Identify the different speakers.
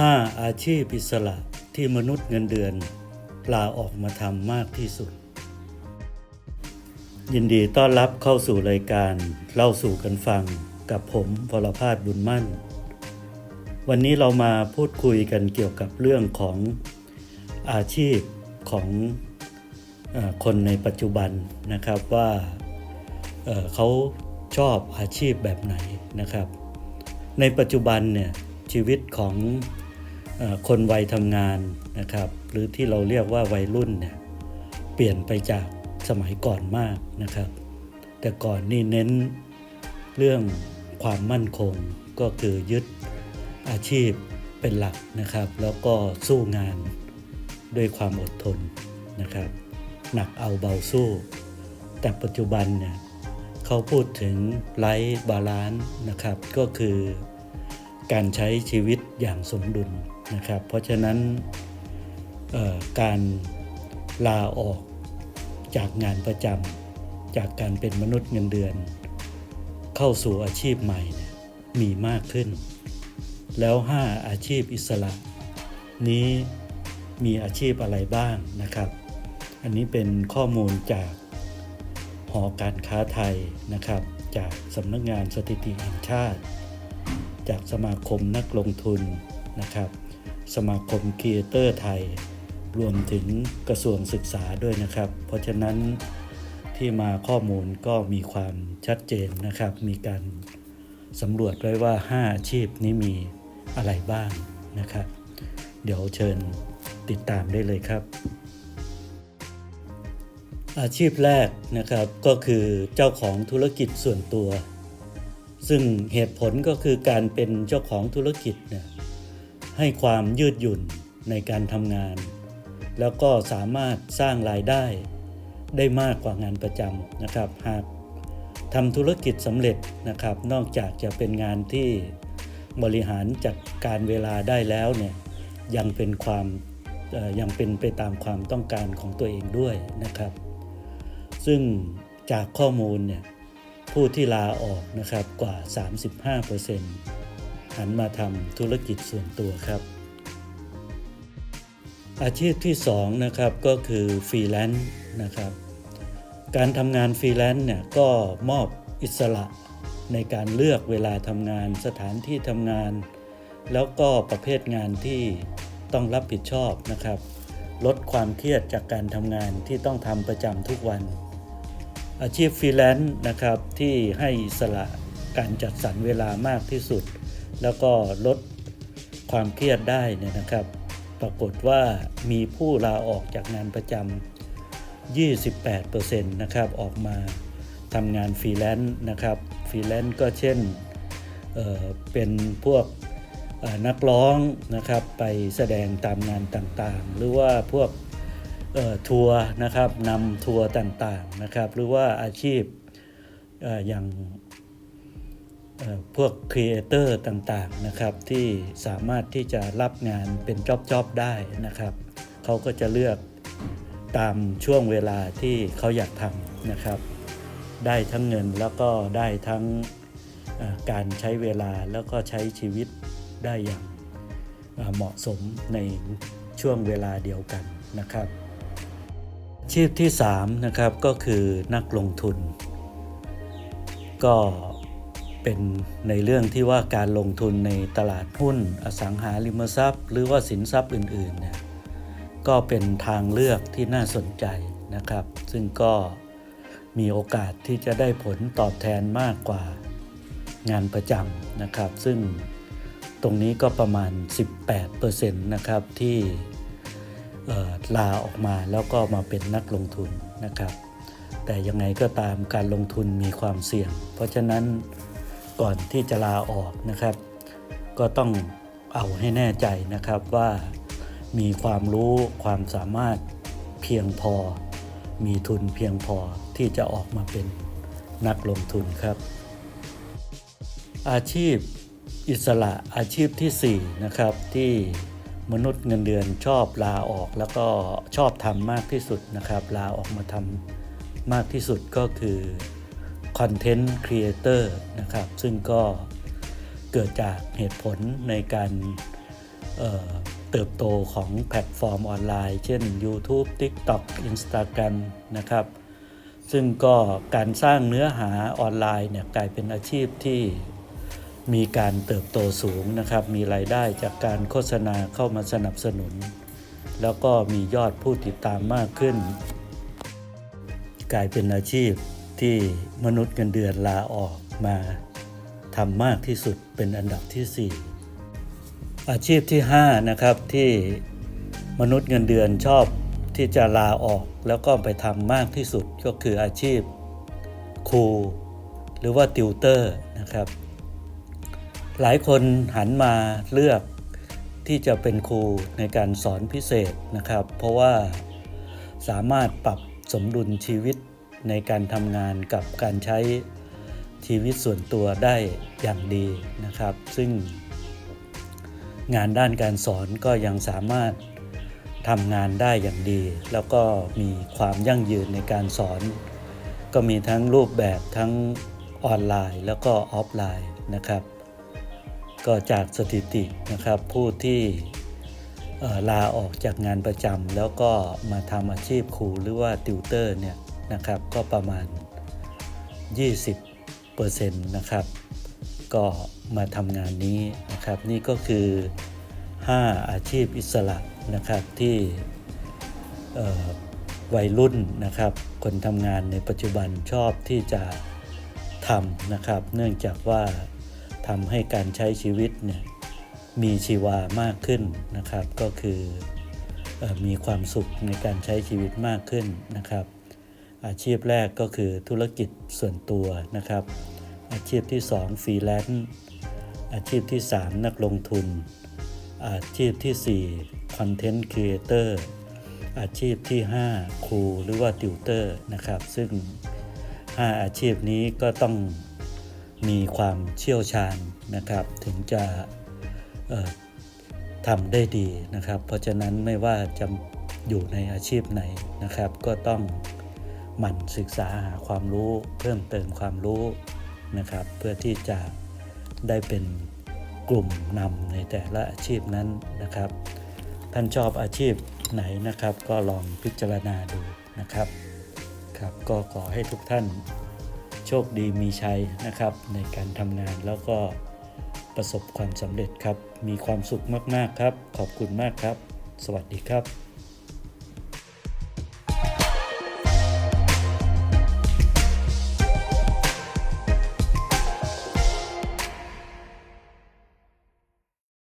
Speaker 1: 5 อาชีพอิสระที่มนุษย์เงินเดือนลาออกมาทำมากที่สุด ยินดีต้อนรับเข้าสู่รายการเล่าสู่กันฟังกับผมวรพาสบุญมั่น วันนี้เรามาพูดคุยกันเกี่ยวกับเรื่องของอาชีพของอคนในปัจจุบันนะครับว่าเเขาชอบอาชีพแบบไหนนะครับ ในปัจจุบันเนี่ยชีวิตของ คนวัยทำงานนะครับ หรือที่เราเรียกว่าวัยรุ่นเนี่ยเปลี่ยนไปจากสมัยก่อนมากนะครับ แต่ก่อนนี่เน้นเรื่องความมั่นคงก็คือยึดอาชีพเป็นหลักนะครับ แล้วก็สู้งานด้วยความอดทนนะครับ หนักเอาเบาสู้ แต่ปัจจุบันเนี่ยเขาพูดถึงไลฟ์บาลานซ์นะครับ ก็คือการใช้ชีวิตอย่างสมดุล นะครับ เพราะฉะนั้นการลาออกจากงานประจำจากการเป็นมนุษย์เงินเดือน เข้าสู่อาชีพใหม่มีมากขึ้น แล้ว 5 อาชีพอิสระ นี้มีอาชีพอะไรบ้างนะครับ อันนี้เป็นข้อมูลจากหอการค้าไทยนะครับ จากสำนักงานสถิติแห่งชาติ จากสมาคมนักลงทุนนะครับ สมาคมครีเอเตอร์ไทย รวมถึงกระทรวงศึกษาด้วยนะครับ เพราะฉะนั้นที่มาข้อมูลก็มีความชัดเจนนะครับ มีการสำรวจไว้ว่า 5 อาชีพนี้มีอะไรบ้างนะครับ เดี๋ยวเชิญติดตามได้เลยครับอาชีพแรกนะครับก็คือเจ้าของธุรกิจส่วนตัว ซึ่งเหตุผลก็คือการเป็นเจ้าของธุรกิจเนี่ย ให้ความยืดหยุ่นในการทำงาน แล้วก็สามารถสร้างรายได้ได้มากกว่างานประจำนะครับ หากทำธุรกิจสำเร็จนะครับ นอกจากจะเป็นงานที่บริหารจัดการเวลาได้แล้วเนี่ยยังเป็นความยังเป็นไปตามความต้องการของตัวเองด้วยนะครับ ซึ่งจากข้อมูลเนี่ยผู้ที่ลาออกนะครับกว่า 35% หันมาทำธุรกิจส่วนตัวครับ อาชีพที่2นะครับก็คือฟรีแลนซ์นะครับการทำงานฟรีแลนซ์เนี่ยก็มอบอิสระในการเลือกเวลาทำงานสถานที่ทำงาน แล้วก็ประเภทงานที่ต้องรับผิดชอบนะครับ ลดความเครียดจากการทำงานที่ต้องทำประจำทุกวัน อาชีพฟรีแลนซ์นะครับที่ให้อิสระการจัดสรรเวลามากที่สุด แล้วก็ลดความเครียดได้เนี่ยนะครับ ปรากฏว่ามีผู้ลาออกจากงานประจำ 28%นะครับออกมาทำงานฟรีแลนซ์นะครับฟรีแลนซ์ก็เช่นเเป็นพวกนักร้องนะครับไปแสดงตามงานต่างๆ หรือว่าพวกทัวร์นะครับนำทัวร์ต่างๆนะครับ หรือว่าอาชีพอออย่าง พวกครีเอเตอร์ต่างๆนะครับที่สามารถที่จะรับงานเป็นจ็อบๆได้นะครับเขาก็จะเลือกตามช่วงเวลาที่เขาอยากทำนะครับ ได้ทั้งเงินแล้วก็ได้ทั้งการใช้เวลาแล้วก็ใช้ชีวิตได้อย่างเอ่อเหมาะสมในช่วงเวลาเดียวกันนะครับอาชีพที่3นะครับก็คือนักลงทุน ก็ เป็นในเรื่องที่ว่าการลงทุนในตลาดหุ้น อสังหาริมทรัพย์ หรือว่าสินทรัพย์อื่นๆเนี่ยก็เป็นทางเลือกที่น่าสนใจนะครับ ซึ่งก็มีโอกาสที่จะได้ผลตอบแทนมากกว่างานประจำนะครับ ซึ่งตรงนี้ก็ประมาณ 18%นะครับที่ลาออกมาแล้วก็มาเป็นนักลงทุนนะครับ แต่ยังไงก็ตามการลงทุนมีความเสี่ยง เพราะฉะนั้น ก่อนที่จะลาออกนะครับ ก็ต้องเอาให้แน่ใจนะครับว่ามีความรู้ความสามารถเพียงพอ มีทุนเพียงพอที่จะออกมาเป็นนักลงทุนครับ อาชีพอิสระอาชีพที่ 4 นะครับที่มนุษย์เงินเดือนชอบลาออกแล้วก็ชอบทำมากที่สุดนะครับ ลาออกมาทำมากที่สุดก็คือ คอนเทนต์ครีเอเตอร์นะครับ ซึ่งก็เกิดจากเหตุผลในการเเติบโตของแพลตฟอร์มออนไลน์ เช่น YouTube TikTok Instagram นะครับ ซึ่งก็การสร้างเนื้อหาออนไลน์เนี่ยกลายเป็นอาชีพที่มีการเติบโตสูงนะครับ มีรายได้จากการโฆษณาเข้ามาสนับสนุน แล้วก็มียอดผู้ติดตามมากขึ้น กลายเป็นอาชีพ ที่มนุษย์เงินเดือนลาออกมาทำมากที่สุดเป็นอันดับที่ 4 อาชีพที่ 5 นะครับที่มนุษย์เงินเดือนชอบที่จะลาออกแล้วก็ไปทำมากที่สุดก็คืออาชีพครูหรือว่าติวเตอร์นะครับ หลายคนหันมาเลือกที่จะเป็นครูในการสอนพิเศษนะครับ เพราะว่าสามารถปรับสมดุลชีวิต ในการทำงานกับการใช้ชีวิตส่วนตัวได้อย่างดีนะครับ ซึ่ง งานด้านการสอนก็ยังสามารถทำงานได้อย่างดี แล้วก็มีความยั่งยืนในการสอน ก็มีทั้งรูปแบบทั้งออนไลน์ แล้วก็ออฟไลน์นะครับ ก็จากสถิตินะครับผู้ที่ลาออกจากงานประจำแล้วก็มาทำอาชีพครูหรือว่าติวเตอร์เนี่ย นะครับ ก็ประมาณ 20%นะครับ ก็มาทำงานนี้นะครับ นี่ก็คือ 5 อาชีพอิสระนะครับที่วัยรุ่นนะครับ คนทำงานในปัจจุบันชอบที่จะทำนะครับ เนื่องจากว่าทำให้การใช้ชีวิตเนี่ยมีชีวามากขึ้นนะครับ ก็คือออมีความสุขในการใช้ชีวิตมากขึ้นนะครับ อาชีพแรกก็คือธุรกิจส่วนตัวนะครับ อาชีพที่ 2 ฟรีแลนซ์อาชีพที่ 3 นักลงทุน อาชีพที่4คอนเทนต์ครีเอเตอร์อาชีพที่ 5 ครูหรือว่าติวเตอร์นะครับ ซึ่ง 5 อาชีพนี้ก็ต้องมีความเชี่ยวชาญนะครับ ถึงจะทำได้ดีนะครับ เพราะฉะนั้นไม่ว่าจะอยู่ในอาชีพไหนนะครับ ก็ต้อง หมั่นศึกษาหาความรู้เพิ่มเติมความรู้นะครับ เพื่อที่จะได้เป็นกลุ่มนำในแต่ละอาชีพนั้นนะครับ ท่านชอบอาชีพไหนนะครับ ก็ลองพิจารณาดูนะครับครับก็ขอให้ทุกท่านโชคดีมีชัยนะครับ ในการทำงานแล้วก็ประสบความสำเร็จครับ มีความสุขมาก ๆ ครับ ขอบคุณมากครับ สวัสดีครับ